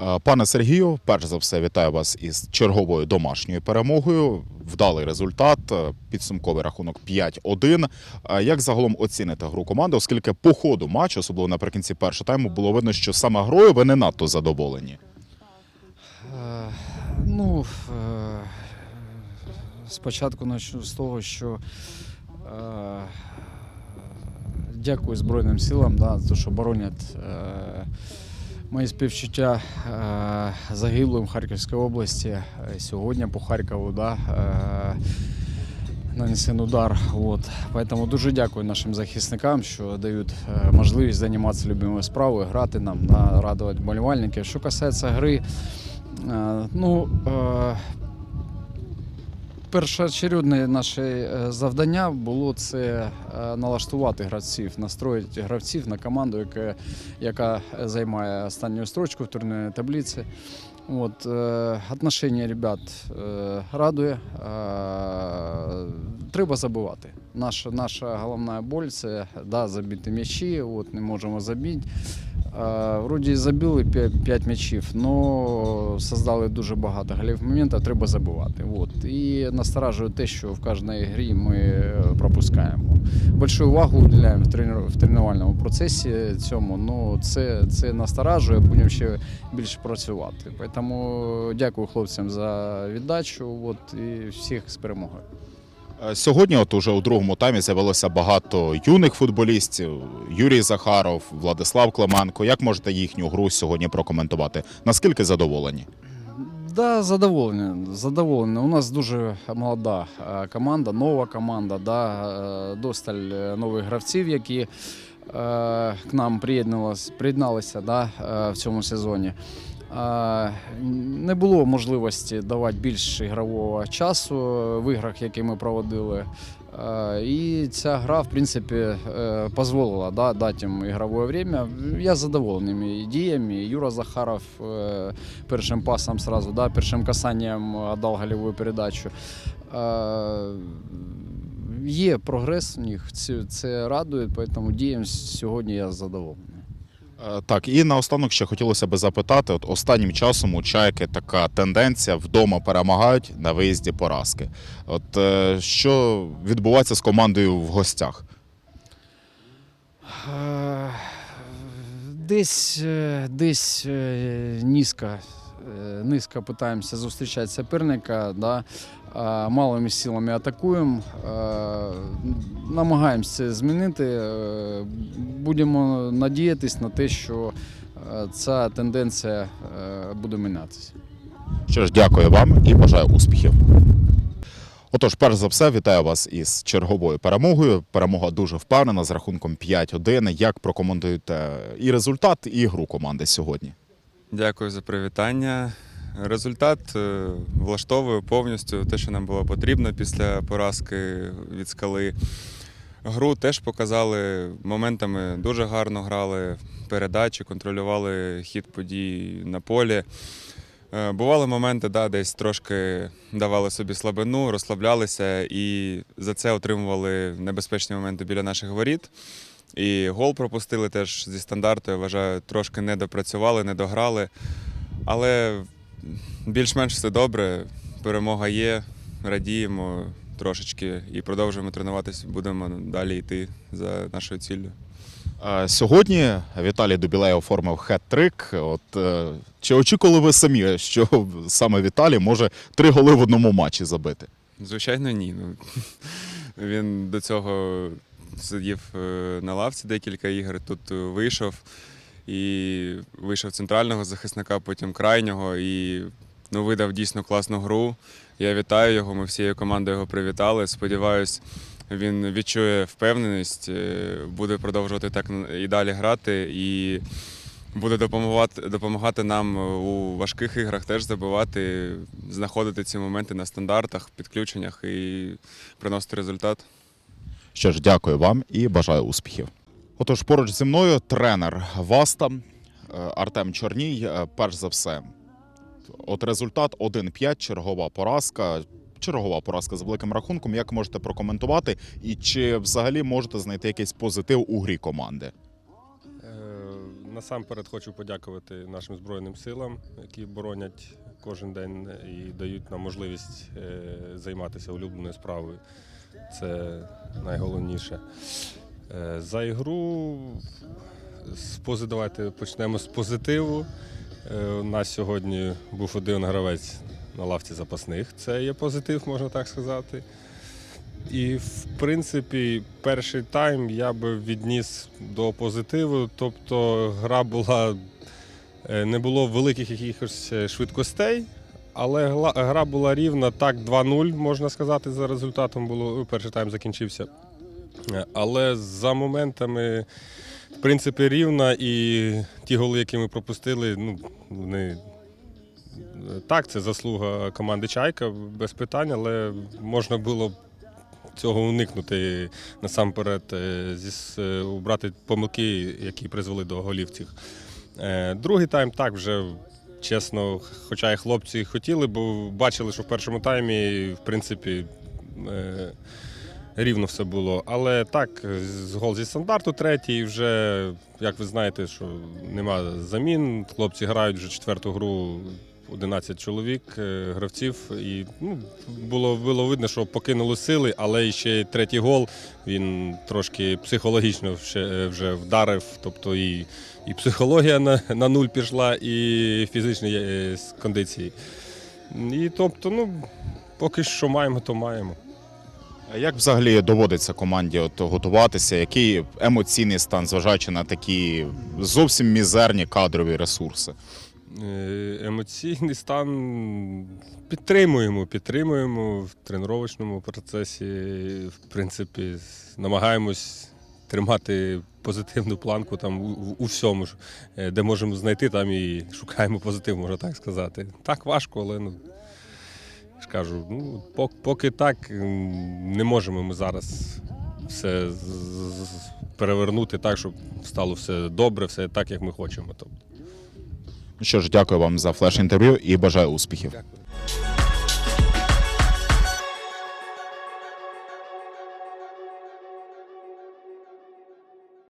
Е, Пане Сергію, перш за все, вітаю вас із черговою домашньою перемогою. Вдалий результат, е, підсумковий рахунок 5-1. Е, Як загалом оціните гру команди, оскільки по ходу матчу, особливо наприкінці першого тайму, було видно, що саме грою ви не надто задоволені. Ну, спочатку почну з того, що дякую Збройним силам да, що боронять мої співчуття е, загиблим в Харківській області. Е, Сьогодні по Харкову да, е, нанесен удар. От. Поэтому дуже дякую нашим захисникам, що дають можливість займатися любимою справою, грати нам, да, радувати болівальників. Що касається гри, Ну, е, першоочередне наше е, завдання було це е, налаштувати гравців, настроїти гравців на команду, яка, яка займає останню строчку в турнірній таблиці. От, е, отношення ребят е, радує. Е, треба забивати. Наша, наша головна боль це да, забити м'ячі, от, не можемо забити. Е, Вроді забили 5 м'ячів, але создали дуже багато голів моментів, треба забивати. От. І насторажує те, що в кожній грі ми е, пропускаємо. Большую увагу уделяємо в, тренувальному процесі цьому. Ну, це, це насторажує, будемо ще більше працювати. Тому дякую хлопцям за віддачу от, і всіх з перемогою. Е, Сьогодні, от уже у другому таймі, з'явилося багато юних футболістів: Юрій Захаров, Владислав Клименко. Як можете їхню гру сьогодні прокоментувати? Наскільки задоволені? Да, задоволені. задоволені. У нас дуже молода е, команда, нова команда, да, е, досталь нових гравців, які к нам приєдналися, да, в цьому сезоні. Е, Не було можливості давати більше ігрового часу в іграх, які ми проводили. Е, І ця гра, в принципі, е, дозволила да, дати їм ігрове время. Я задоволений діями. Юра Захаров е, першим пасом сразу, да, першим касанням отдал голевую передачу. Е, Є прогрес у них, це радує, тому діям сьогодні я задоволений. Е, Так, і наостанок ще хотілося би запитати: от останнім часом у чайки така тенденція вдома перемагають на виїзді поразки. От е, що відбувається з командою в гостях? Е, Десь, десь низько, низько намагаємося зустрічати суперника, да, малими силами атакуємо, е, намагаємося це змінити. е, Будемо надіятися на те, що е, ця тенденція е, буде мінятися. Що ж, дякую вам і бажаю успіхів. Отож, перш за все, вітаю вас із черговою перемогою. Перемога дуже впевнена з рахунком 5-1. Як прокоментуєте і результат, і гру команди сьогодні? Дякую за привітання. Результат е, влаштовує повністю те, що нам було потрібно після поразки від скали. Гру теж показали моментами дуже гарно грали передачі, контролювали хід подій на полі. Е, Бували моменти, да, десь трошки давали собі слабину, розслаблялися і за це отримували небезпечні моменти біля наших воріт. І гол пропустили теж зі стандарту, я вважаю, трошки не допрацювали, не дограли. Але більш-менш все добре. Перемога є, радіємо трошечки і продовжуємо тренуватися. Будемо далі йти за нашою ціллю. Сьогодні Віталій Дубілей оформив хет-трик. От е, чи очікували ви самі, що саме Віталій може три голи в одному матчі забити? Звичайно, ні. Ну, він до цього сидів е, на лавці декілька ігор, тут е, вийшов і вийшов центрального захисника, потім крайнього і ну, видав дійсно класну гру. Я вітаю його, ми всією командою його привітали. Сподіваюсь, він відчує впевненість, е, буде продовжувати так і далі грати. І буде допомагати, допомагати нам у важких іграх теж забивати, знаходити ці моменти на стандартах, підключеннях і приносити результат. Що ж, дякую вам і бажаю успіхів. Отож, поруч зі мною тренер Васта е, Артем Чорній. Е, Перш за все, от результат 1-5, чергова поразка. Чергова поразка з великим рахунком. Як можете прокоментувати? І чи взагалі можете знайти якийсь позитив у грі команди? Е, насамперед хочу подякувати нашим Збройним силам, які боронять кожен день і дають нам можливість займатися улюбленою справою. Це найголовніше. Е, За ігру давайте почнемо з позитиву. Е, У нас сьогодні був один гравець на лавці запасних. Це є позитив, можна так сказати. І, в принципі, перший тайм я би відніс до позитиву. Тобто гра була, е, не було великих якихось швидкостей, але гра була рівна. Так, 2-0, можна сказати, за результатом було. Перший тайм закінчився. Але за моментами, в принципі, рівна, і ті голи, які ми пропустили, ну, вони. Так, це заслуга команди Чайка, без питань, але можна було цього уникнути насамперед, е, зі, е, убрати помилки, які призвели до голів цих. Е, Другий тайм так вже. Чесно, хоча і хлопці хотіли, бо бачили, що в першому таймі, в принципі, рівно все було. Але так, з гол зі стандарту третій, вже, як ви знаєте, що нема замін. Хлопці грають вже четверту гру 11 чоловік, е, гравців. І ну, було, було видно, що покинули сили, але ще третій гол він трошки психологічно ще, вже вдарив. Тобто і, і психологія на, на нуль пішла, і фізичні е, кондиції. І тобто, ну, поки що маємо, то маємо. Як взагалі доводиться команді от готуватися? Який емоційний стан, зважаючи на такі зовсім мізерні кадрові ресурси? Е, Емоційний стан підтримуємо, підтримуємо в тренувальному процесі. В принципі, намагаємось тримати позитивну планку там у, у- у всьому, е, де можемо знайти, там і шукаємо позитив, можна так сказати. Так важко, але ну. Я ж кажу, ну, поки так не можемо ми зараз все перевернути так, щоб стало все добре, все так, як ми хочемо. Тобто. Ну Що ж, дякую вам за флеш-інтерв'ю і бажаю успіхів. Дякую.